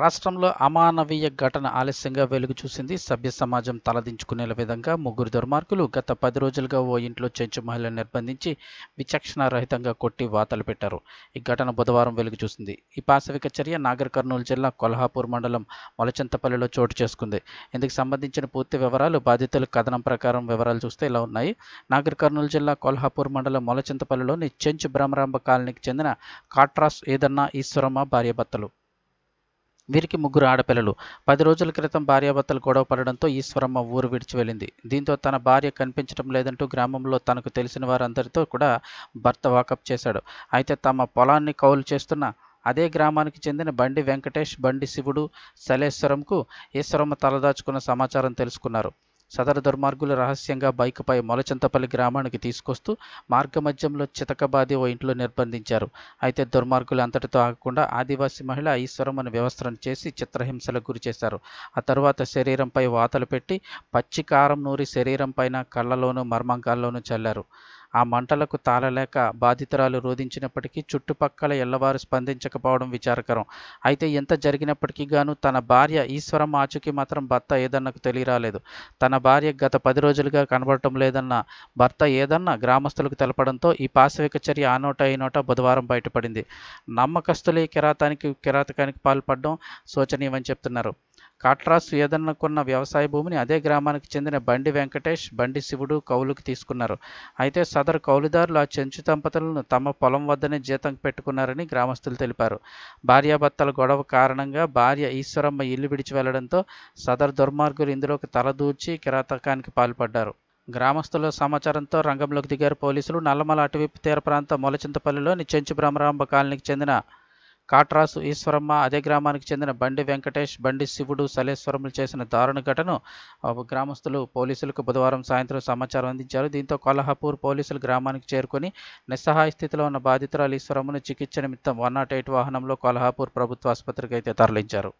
రాష్ట్రంలో అమానవీయ ఘటన ఆలస్యంగా వెలుగు చూసింది. సభ్య సమాజం తలదించుకునే విధంగా ముగ్గురు దుర్మార్గులు గత పది రోజులుగా ఓ ఇంట్లో చెంచు మహిళను నిర్బంధించి విచక్షణారహితంగా కొట్టి వాతలు పెట్టారు. ఈ ఘటన బుధవారం వెలుగు చూసింది. ఈ పాశవిక చర్య నాగర్ కర్నూలు జిల్లా కొల్హాపూర్ మండలం మొలచింతపల్లిలో చోటు చేసుకుంది. ఇందుకు సంబంధించిన పూర్తి వివరాలు బాధితుల కథనం ప్రకారం వివరాలు చూస్తే ఇలా ఉన్నాయి. నాగర్ కర్నూలు జిల్లా కొల్హాపూర్ మండలం మొలచింతపల్లిలోని చెంచు బ్రహ్మరాంబ కాలనీకి చెందిన కాట్రాస్ ఏదన్నా ఈశ్వరమ్మ భార్యభర్తలు. వీరికి ముగ్గురు ఆడపిల్లలు. పది రోజుల క్రితం భార్యాభర్తలు గొడవ పడడంతో ఈశ్వరమ్మ ఊరు విడిచి వెళ్ళింది. దీంతో తన భార్య కనిపించడం లేదంటూ గ్రామంలో తనకు తెలిసిన వారందరితో కూడా భర్త వాకప్ చేశాడు. అయితే తమ పొలాన్ని కౌలు చేస్తున్న అదే గ్రామానికి చెందిన బండి వెంకటేష్ బండి శివుడు సలేశ్వరంకు ఈశ్వరమ్మ తలదాచుకున్న సమాచారం తెలుసుకున్నారు. సదరు దుర్మార్గులు రహస్యంగా బైక్పై మొలచింతపల్లి గ్రామానికి తీసుకొస్తూ మార్గమధ్యంలో చితకబాది ఓ ఇంట్లో నిర్బంధించారు. అయితే దుర్మార్గులు అంతటితో ఆగకుండా ఆదివాసీ మహిళ ఈశ్వరమ్మను వ్యవస్థను చేసి చిత్రహింసలకు గురి చేశారు. ఆ తరువాత శరీరంపై వాతలు పెట్టి పచ్చికారం నూరి శరీరం పైన కళ్ళలోనూ మర్మాంగాల్లోనూ చల్లారు. ఆ మంటలకు తాళలేక బాధితురాలు రోధించినప్పటికీ చుట్టుపక్కల ఎల్లవారు స్పందించకపోవడం విచారకరం. అయితే ఎంత జరిగినప్పటికీ గాను తన భార్య ఈశ్వరం ఆచూకీ మాత్రం భర్త ఏదన్నకు తెలియరాలేదు. తన భార్య గత పది రోజులుగా కనబడటం లేదన్న భర్త ఏదన్నా గ్రామస్తులకు తెలపడంతో ఈ పాశవిక చర్య ఆ నోట ఈ నోట బుధవారం బయటపడింది. నమ్మకస్తులే కిరాతానికి కిరాతకానికి పాల్పడడం శోచనీయమని చెప్తున్నారు. కాట్రాస్ ఏదన్నకున్న వ్యవసాయ భూమిని అదే గ్రామానికి చెందిన బండి వెంకటేష్ బండి శివుడు కౌలుకి తీసుకున్నారు. అయితే సదరు కౌలుదారులు ఆ చెంచు దంపతులను తమ పొలం వద్దనే జీతం పెట్టుకున్నారని గ్రామస్తులు తెలిపారు. భార్యాభర్తల గొడవ కారణంగా భార్య ఈశ్వరమ్మ ఇల్లు విడిచి వెళ్ళడంతో సదరు దుర్మార్గులు ఇందులోకి తలదూర్చి కిరాతకానికి పాల్పడ్డారు. గ్రామస్తుల సమాచారంతో రంగంలోకి దిగారు పోలీసులు. నల్లమల అటవీ తీర ప్రాంత మొలచింతపల్లిలోని చెంచు బ్రహ్మరాంబ కాలనీకి చెందిన కాట్రాసు ఈశ్వరమ్మ అదే గ్రామానికి చెందిన బండి వెంకటేష్ బండి శివుడు సలేశ్వరములు చేసిన దారుణ ఘటను గ్రామస్తులు పోలీసులకు బుధవారం సాయంత్రం సమాచారం అందించారు. దీంతో కొల్హాపూర్ పోలీసులు గ్రామానికి చేరుకొని నిస్సహాయ స్థితిలో ఉన్న బాధితురాలు ఈశ్వరమ్మను చికిత్స నిమిత్తం వన్ నాట్ ఎయిట్ వాహనంలో కొల్హాపూర్ ప్రభుత్వ ఆసుపత్రికి అయితే తరలించారు.